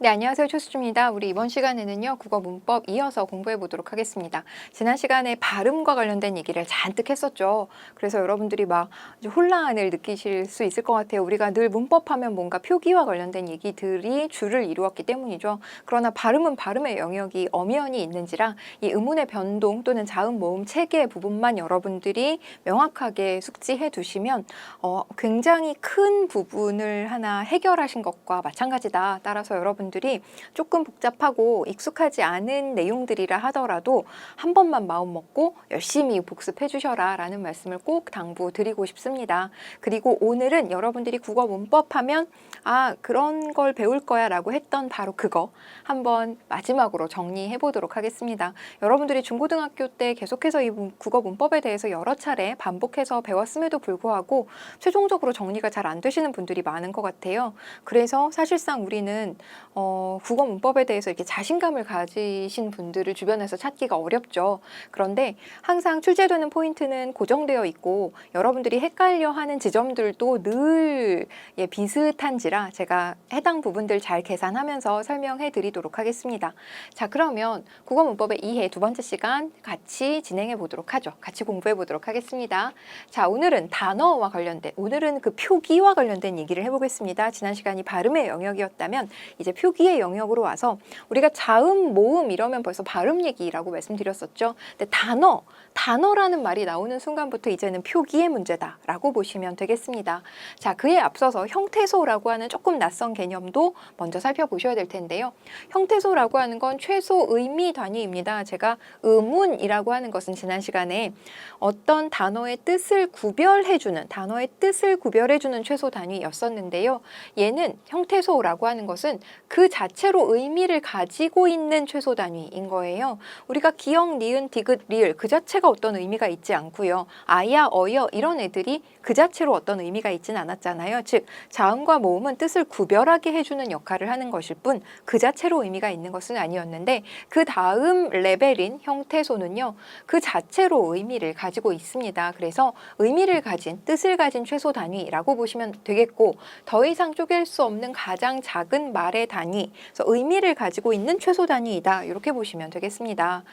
네, 안녕하세요. 초수주입니다. 우리 이번 시간에는요, 국어 문법 이어서 공부해 보도록 하겠습니다. 지난 시간에 발음과 관련된 얘기를 잔뜩 했었죠. 그래서 여러분들이 막 아주 혼란을 느끼실 수 있을 것 같아요. 우리가 늘 문법하면 뭔가 표기와 관련된 얘기들이 주를 이루었기 때문이죠. 그러나 발음은 발음의 영역이 엄연히 있는지라 이 의문의 변동 또는 자음 모음 체계 부분만 여러분들이 명확하게 숙지해 두시면 어, 굉장히 큰 부분을 하나 해결하신 것과 마찬가지다. 따라서 여러분 들이 조금 복잡하고 익숙하지 않은 내용들이라 하더라도 한 번만 마음 먹고 열심히 복습해 주셔라 라는 말씀을 꼭 당부드리고 싶습니다. 그리고 오늘은 여러분들이 국어 문법 하면 아, 그런 걸 배울 거야 라고 했던 바로 그거 한번 마지막으로 정리해 보도록 하겠습니다. 여러분들이 중고등학교 때 계속해서 이 문- 국어 문법에 대해서 여러 차례 반복해서 배웠음에도 불구하고 최종적으로 정리가 잘 안 되시는 분들이 많은 것 같아요. 그래서 사실상 우리는 어, 국어 문법에 대해서 이렇게 자신감을 가지신 분들을 주변에서 찾기가 어렵죠. 그런데 항상 출제되는 포인트는 고정되어 있고 여러분들이 헷갈려 하는 지점들도 늘 예, 비슷한지라 제가 해당 부분들 잘 계산하면서 설명해 드리도록 하겠습니다. 자, 그러면 국어 문법의 이해 두 번째 시간 같이 진행해 보도록 하죠. 같이 공부해 보도록 하겠습니다. 자, 오늘은 단어와 관련된 오늘은 그 표기와 관련된 얘기를 해보겠습니다. 지난 시간이 발음의 영역이었다면 이제 표 기의 영역으로 와서 우리가 자음, 모음 이러면 벌써 발음 얘기라고 말씀드렸었죠. 근데 단어, 단어라는 말이 나오는 순간부터 이제는 표기의 문제다라고 보시면 되겠습니다. 자, 그에 앞서서 형태소라고 하는 조금 낯선 개념도 먼저 살펴보셔야 될 텐데요. 형태소라고 하는 건 최소 의미 단위입니다. 제가 의문이라고 하는 것은 지난 시간에 어떤 단어의 뜻을 구별해주는 단어의 뜻을 구별해주는 최소 단위였었는데요. 얘는 형태소라고 하는 것은 그 자체로 의미를 가지고 있는 최소 단위인 거예요. 우리가 기역, 니은, 디귿, 리을 그 자체가 어떤 의미가 있지 않고요. 아야, 어여 이런 애들이 그 자체로 어떤 의미가 있진 않았잖아요. 즉 자음과 모음은 뜻을 구별하게 해주는 역할을 하는 것일 뿐 그 자체로 의미가 있는 것은 아니었는데 그 다음 레벨인 형태소는요. 그 자체로 의미를 가지고 있습니다. 그래서 의미를 가진 뜻을 가진 최소 단위라고 보시면 되겠고 더 이상 쪼갤 수 없는 가장 작은 말의 단위, 그래서 의미를 가지고 있는 최소 단위이다. 이렇게 보시면 되겠습니다.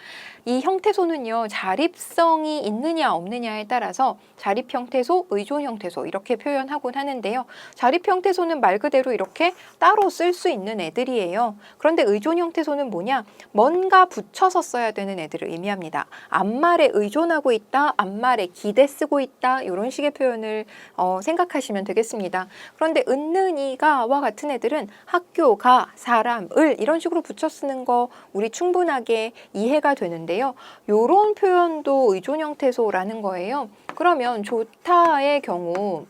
이 형태소는요, 자립성이 있느냐 없느냐에 따라서 자립 형태소, 의존 형태소 이렇게 표현하곤 하는데요. 자립 형태소는 말 그대로 이렇게 따로 쓸 수 있는 애들이에요. 그런데 의존 형태소는 뭐냐? 뭔가 붙여서 써야 되는 애들을 의미합니다. 앞말에 의존하고 있다, 앞말에 기대 쓰고 있다 이런 식의 표현을 어, 생각하시면 되겠습니다. 그런데 은는이가와 같은 애들은 학교, 가, 사람, 을 이런 식으로 붙여 쓰는 거 우리 충분하게 이해가 되는데요. 요런 표현도 의존 형태소라는 거예요. 그러면 좋다의 경우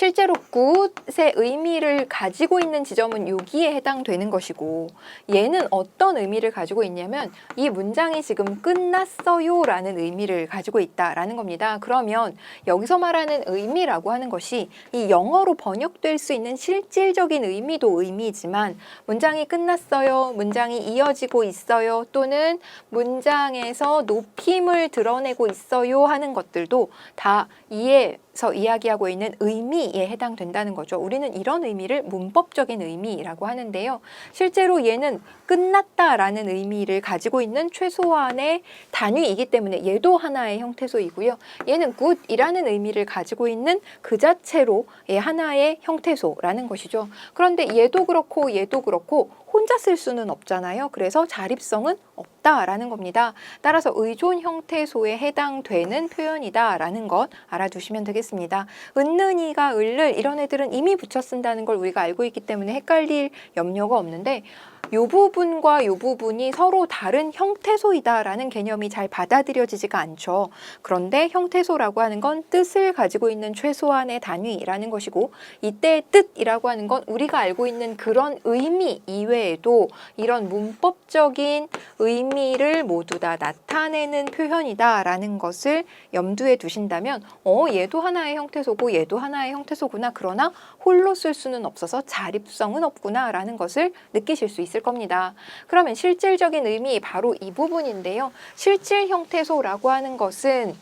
실제로 굿의 의미를 가지고 있는 지점은 여기에 해당되는 것이고 얘는 어떤 의미를 가지고 있냐면 이 문장이 지금 끝났어요 라는 의미를 가지고 있다라는 겁니다. 그러면 여기서 말하는 의미라고 하는 것이 이 영어로 번역될 수 있는 실질적인 의미도 의미지만 문장이 끝났어요, 문장이 이어지고 있어요 또는 문장에서 높임을 드러내고 있어요 하는 것들도 다 이에 서 이야기하고 있는 의미에 해당된다는 거죠. 우리는 이런 의미를 문법적인 의미라고 하는데요. 실제로 얘는 끝났다라는 의미를 가지고 있는 최소한의 단위이기 때문에 얘도 하나의 형태소이고요. 얘는 굿이라는 의미를 가지고 있는 그 자체로 예, 하나의 형태소라는 것이죠. 그런데 얘도 그렇고 얘도 그렇고 혼자 쓸 수는 없잖아요. 그래서 자립성은 없다라는 겁니다. 따라서 의존 형태소에 해당되는 표현이다라는 것 알아두시면 되겠습니다. 은는이가 을를 이런 애들은 이미 붙여 쓴다는 걸 우리가 알고 있기 때문에 헷갈릴 염려가 없는데 요 부분과 요 부분이 서로 다른 형태소이다라는 개념이 잘 받아들여지지가 않죠. 그런데 형태소라고 하는 건 뜻을 가지고 있는 최소한의 단위라는 것이고 이때 뜻이라고 하는 건 우리가 알고 있는 그런 의미 이 외에도 이런 문법적인 의미를 모두 다 나타내는 표현이다라는 것을 염두에 두신다면 어 얘도 하나의 형태소고 얘도 하나의 형태소구나 그러나 홀로 쓸 수는 없어서 자립성은 없구나라는 것을 느끼실 수 있을 겁니다. 그러면 실질적인 의미 바로 이 부분인데요. 실질 형태소라고 하는 것은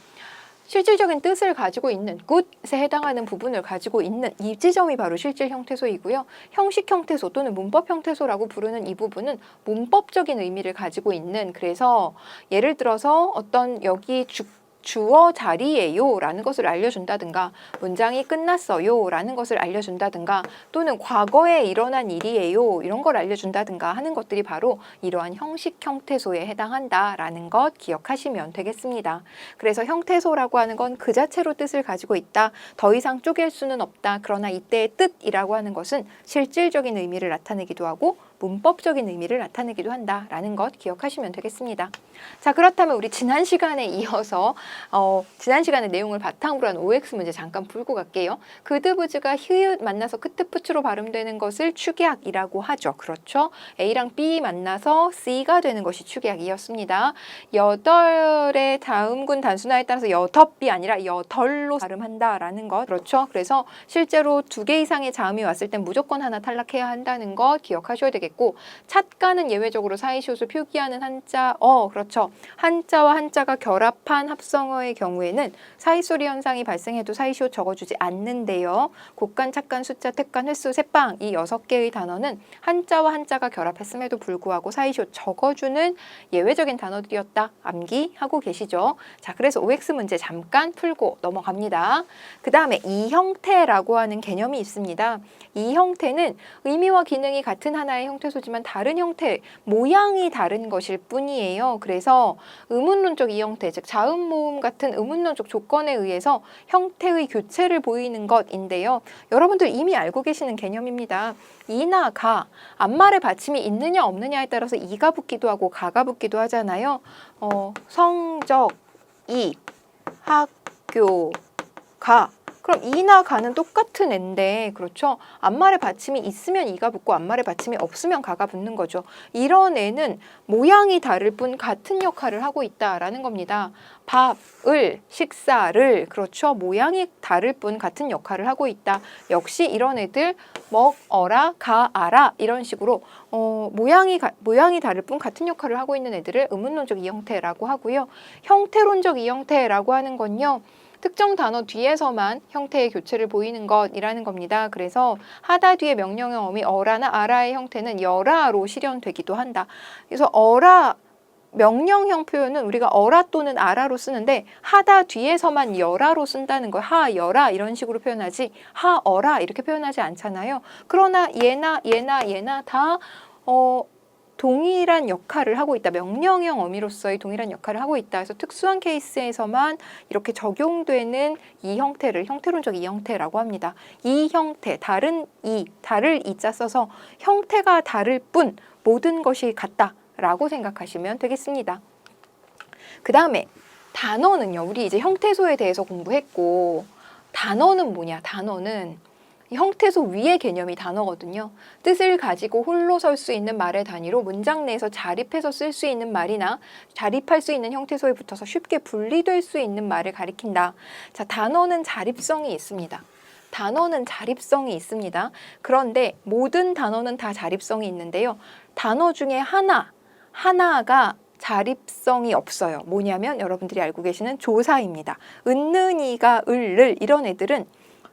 실질적인 뜻을 가지고 있는 굿에 해당하는 부분을 가지고 있는 이 지점이 바로 실질 형태소이고요. 형식 형태소 또는 문법 형태소라고 부르는 이 부분은 문법적인 의미를 가지고 있는 그래서 예를 들어서 어떤 여기 주, 주어 자리예요 라는 것을 알려준다든가 문장이 끝났어요 라는 것을 알려준다든가 또는 과거에 일어난 일이에요 이런 걸 알려준다든가 하는 것들이 바로 이러한 형식 형태소에 해당한다 라는 것 기억하시면 되겠습니다. 그래서 형태소라고 하는 건 그 자체로 뜻을 가지고 있다. 더 이상 쪼갤 수는 없다. 그러나 이때의 뜻이라고 하는 것은 실질적인 의미를 나타내기도 하고 문법적인 의미를 나타내기도 한다라는 것 기억하시면 되겠습니다. 자 그렇다면 우리 지난 시간에 이어서 어, 지난 시간의 내용을 바탕으로 한 OX 문제 잠깐 풀고 갈게요. 그드부즈가 히읗 만나서 크트푸츠로 발음되는 것을 축약이라고 하죠. 그렇죠? A랑 B 만나서 C가 되는 것이 축약이었습니다. 여덟의 다음군 단순화에 따라서 여덟이 아니라 여덜로 발음한다라는 것 그렇죠? 그래서 실제로 두 개 이상의 자음이 왔을 땐 무조건 하나 탈락해야 한다는 것 기억하셔야 되겠 고 찻가는 예외적으로 사이시옷을 표기하는 한자 어 그렇죠. 한자와 한자가 결합한 합성어의 경우에는 사이소리 현상이 발생해도 사이시옷 적어주지 않는데요. 곡간 찻간 숫자 택간 횟수 세빵 이 여섯 개의 단어는 한자와 한자가 결합했음에도 불구하고 사이시옷 적어주는 예외적인 단어들이었다. 암기하고 계시죠? 자 그래서 OX 문제 잠깐 풀고 넘어갑니다. 그 다음에 이 형태라고 하는 개념이 있습니다. 이 형태는 의미와 기능이 같은 하나의 형 태소지만 다른 형태, 모양이 다른 것일 뿐이에요. 그래서 의문론적 이 형태, 즉 자음 모음 같은 의문론적 조건에 의해서 형태의 교체를 보이는 것인데요. 여러분들 이미 알고 계시는 개념입니다. 이나 가, 앞말에 받침이 있느냐 없느냐에 따라서 이가 붙기도 하고 가가 붙기도 하잖아요. 어, 성적, 이, 학교, 가. 그럼 이나 가는 똑같은 애인데 그렇죠? 앞말에 받침이 있으면 이가 붙고 앞말에 받침이 없으면 가가 붙는 거죠. 이런 애는 모양이 다를 뿐 같은 역할을 하고 있다라는 겁니다. 밥을 식사를 그렇죠. 모양이 다를 뿐 같은 역할을 하고 있다. 역시 이런 애들 먹어라 가아라 이런 식으로 어, 모양이 가, 모양이 다를 뿐 같은 역할을 하고 있는 애들을 의문론적 이형태라고 하고요. 형태론적 이형태라고 하는 건요. 특정 단어 뒤에서만 형태의 교체를 보이는 것이라는 겁니다. 그래서 하다 뒤에 명령형 어미 어라나 아라의 형태는 여라로 실현되기도 한다. 그래서 어라 명령형 표현은 우리가 어라 또는 아라로 쓰는데 하다 뒤에서만 여라로 쓴다는 거 하여라 이런 식으로 표현하지 하 어라 이렇게 표현하지 않잖아요. 그러나 얘나 얘나 얘나 다 어, 동일한 역할을 하고 있다. 명령형 어미로서의 동일한 역할을 하고 있다. 그래서 특수한 케이스에서만 이렇게 적용되는 이 형태를 형태론적 이 형태라고 합니다. 이 형태, 다른 이, 다를 이자 써서 형태가 다를 뿐 모든 것이 같다라고 생각하시면 되겠습니다. 그 다음에 단어는요. 우리 이제 형태소에 대해서 공부했고 단어는 뭐냐? 단어는 이 형태소 위의 개념이 단어거든요. 뜻을 가지고 홀로 설 수 있는 말의 단위로 문장 내에서 자립해서 쓸 수 있는 말이나 자립할 수 있는 형태소에 붙어서 쉽게 분리될 수 있는 말을 가리킨다. 자, 단어는 자립성이 있습니다. 단어는 자립성이 있습니다. 그런데 모든 단어는 다 자립성이 있는데요. 단어 중에 하나, 하나가 자립성이 없어요. 뭐냐면 여러분들이 알고 계시는 조사입니다. 은는이가 을를 이런 애들은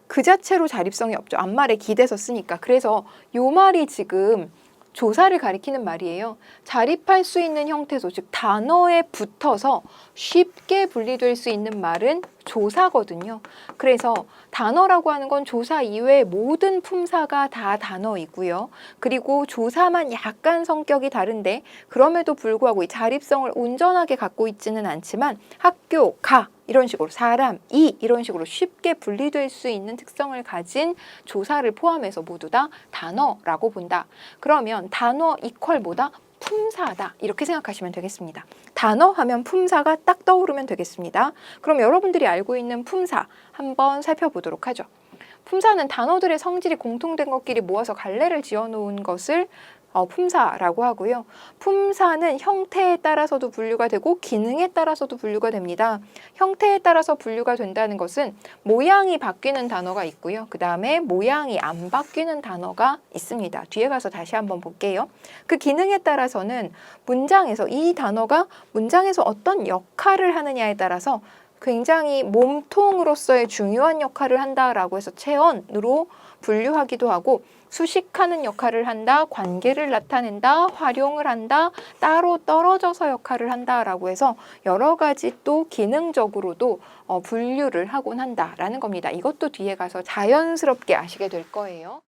그 자체로 자립성이 없죠. 앞말에 기대서 쓰니까. 그래서 요 말이 지금 조사를 가리키는 말이에요. 자립할 수 있는 형태소, 즉 단어에 붙어서 쉽게 분리될 수 있는 말은 조사거든요. 그래서 단어라고 하는 건 조사 이외의 모든 품사가 다 단어이고요. 그리고 조사만 약간 성격이 다른데 그럼에도 불구하고 이 자립성을 온전하게 갖고 있지는 않지만 학교, 가 이런 식으로 사람, 이 이런 식으로 쉽게 분리될 수 있는 특성을 가진 조사를 포함해서 모두 다 단어라고 본다. 그러면 단어 이퀄 뭐다? 품사다. 이렇게 생각하시면 되겠습니다. 단어 하면 품사가 딱 떠오르면 되겠습니다. 그럼 여러분들이 알고 있는 품사 한번 살펴보도록 하죠. 품사는 단어들의 성질이 공통된 것끼리 모아서 갈래를 지어 놓은 것을 어, 품사라고 하고요. 품사는 형태에 따라서도 분류가 되고 기능에 따라서도 분류가 됩니다. 형태에 따라서 분류가 된다는 것은 모양이 바뀌는 단어가 있고요. 그 다음에 모양이 안 바뀌는 단어가 있습니다. 뒤에 가서 다시 한번 볼게요. 그 기능에 따라서는 문장에서 이 단어가 문장에서 어떤 역할을 하느냐에 따라서 굉장히 몸통으로서의 중요한 역할을 한다라고 해서 체언으로 분류하기도 하고 수식하는 역할을 한다, 관계를 나타낸다, 활용을 한다, 따로 떨어져서 역할을 한다라고 해서 여러 가지 또 기능적으로도 어, 분류를 하곤 한다라는 겁니다. 이것도 뒤에 가서 자연스럽게 아시게 될 거예요.